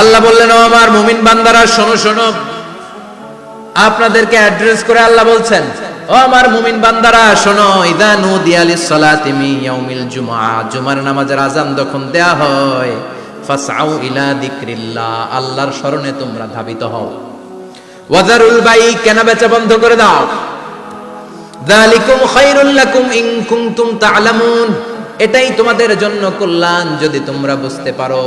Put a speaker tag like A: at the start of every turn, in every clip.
A: আল্লাহ বললেন, ও আমার মুমিন বান্দারা, শোনো শোনো। আপনাদেরকে অ্যাড্রেস করে আল্লাহ বলছেন, ও আমার মুমিন বান্দারা, শোনো, ইদা নুদিয়া লিস-সালাতি মিন ইয়াউমিল জুমআ জুমার নামাজের আজান যখন দেয়া হয়, ফাসআউ ইলা যিকরিল্লাহ আল্লাহর শরণে তোমরা ধাবিত হও। ওয়াজারুল বাই কেনা বেচা বন্ধ করে দাও? যালিকুম খায়রুল লাকুম ইন কুনতুম তা'লামুন এটাই তোমাদের জন্য কল্যাণ যদি তোমরা বুঝতে পারো।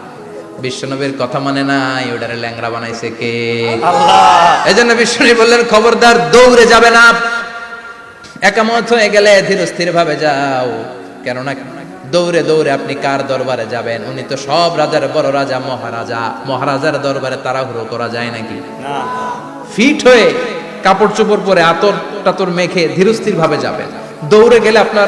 A: বিশ্বনবীর কথা মানে নাই ওটারে ল্যাংড়া বানাইছে কে?
B: আল্লাহ।
A: এই জন্য বিশ্বনবী বললেন খবরদার দৌড়ে যাবে না। একামত হয়ে গেলে ধীর স্থির ভাবে যাও। কেননা দৌড়ে দৌড়ে আপনি কার দরবারে যাবেন? উনি তো সব রাজার বড় রাজা মহারাজা। মহারাজার দরবারে তাড়াহুড়ো করা যায় নাকি?
B: না।
A: ফিট হয়ে কাপড় চোপড় পরে আতর টাতর মেখে ধীরস্থির ভাবে যাবেন। দৌড়ে গেলে আপনার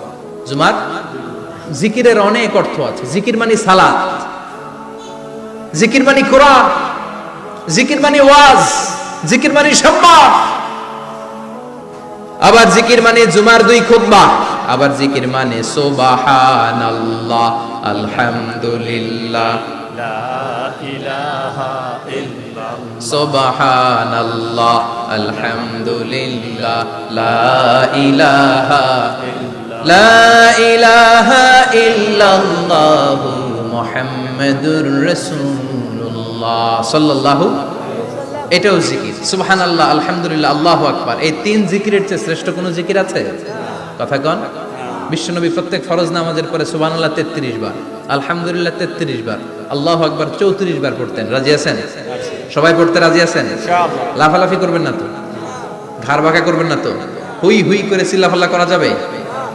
A: জুমার জিকিরের অনেক অর্থ আছে। জিকির মানে সালাত জিকির মানে কোরআন জিকির মানে ওয়াজ জিকির মানে সম্মান। আবার জিকির মানে জুমার দুই খুতবা আবার জিকির মানে সুবহানাল্লাহ আলহামদুলিল্লাহ।
B: লা ইলাহা ইল্লাল্লাহ।
A: সুবহানাল্লাহ আলহামদুলিল্লাহ লা ইলাহা ইল্লাল্লাহ মুহাম্মাদুর রাসূলুল্লাহ সাল্লাল্লাহু এটাও জিকির। সুবহানাল্লাহ আলহামদুলিল্লাহ আল্লাহু আকবার। এই তিন জিকিরের চেয়ে শ্রেষ্ঠ কোনো জিকির আছে? কথা কন। বিশ্বনবী প্রত্যেক ফরজ নামাজের পরে সুবহানাল্লাহ 33 বার আলহামদুলিল্লাহ 33 বার আল্লাহু আকবার 34 বার পড়তেন। রাজি আছেন? সবাই পড়তে রাজি আছেন? লাফালাফি করবেন না তো? ঘাড় বাঁকা করবেন না তো? হুই হুই করে চিল্লাফাল্লা করা যাবে?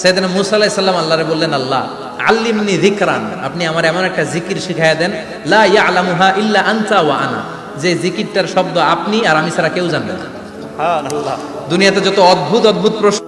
A: সাইয়েদনা মুসা সাল্লাম আল্লাহরে বললেন আল্লাহ আল্লিমনি জিকরান আপনি আমার এমন একটা জিকির শিখাইয়া দেন লা ইয়া আলামুহা ইল্লা আনতা ওয়া আনা। যে জিকিরটার শব্দ আপনি আর আমি ছাড়া কেউ জানবে না। দুনিয়াতে যত অদ্ভুত অদ্ভুত প্রশ্ন